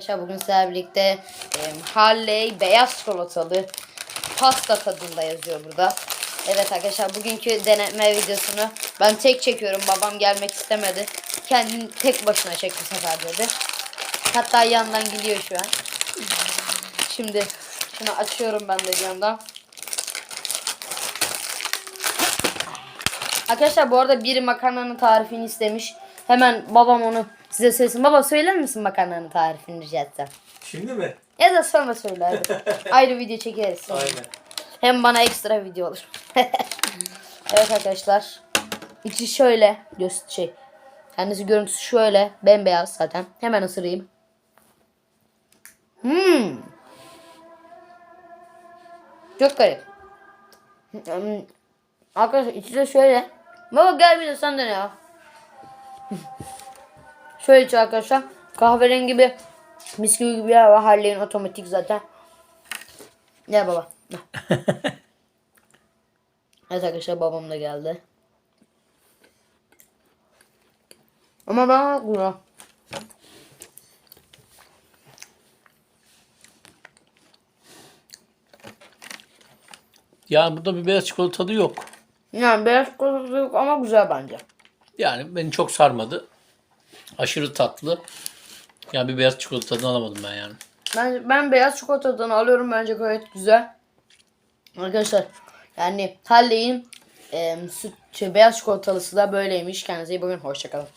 Arkadaşlar bugün sizlerle birlikte e, Harley beyaz çikolatalı pasta tadında yazıyor burada. Evet arkadaşlar bugünkü deneme videosunu ben tek çekiyorum. Babam gelmek istemedi. Kendin tek başına çek bu sefer dedi. Hatta yandan gidiyor şu an. Şimdi şunu açıyorum ben de bir yandan. Arkadaşlar bu arada biri makarnanın tarifini istemiş. Hemen babam onu size söylesin. Baba söyler misin makarnanın tarifini rica etsem? Şimdi mi? Ya da sonra söyle hadi. Ayrı video çekeriz. sonra. Aynen. Hem bana ekstra video olur. evet arkadaşlar. İçi şöyle göz şey. Kendisi görüntüsü şöyle bembeyaz zaten. Hemen ısırayım. Hmm. Çok garip. Hmm. Arkadaşlar içi de şöyle. Baba gel bir de sen de ne ya. şöyle içi arkadaşlar. Kahverengi bir bisküvi gibi bir yer var. Harley'in otomatik zaten. Gel baba. Gel. evet arkadaşlar babam da geldi. Ama ben güzel. Yani burada bir beyaz çikolata tadı yok. Yani beyaz çikolata yok ama güzel bence. Yani beni çok sarmadı. Aşırı tatlı. Yani bir beyaz çikolata tadını alamadım ben yani. Ben, ben beyaz çikolatadan alıyorum bence gayet güzel. Arkadaşlar yani Halley'in e, süt, şey, beyaz çikolatalısı da böyleymiş. Kendinize iyi bakın. Hoşçakalın.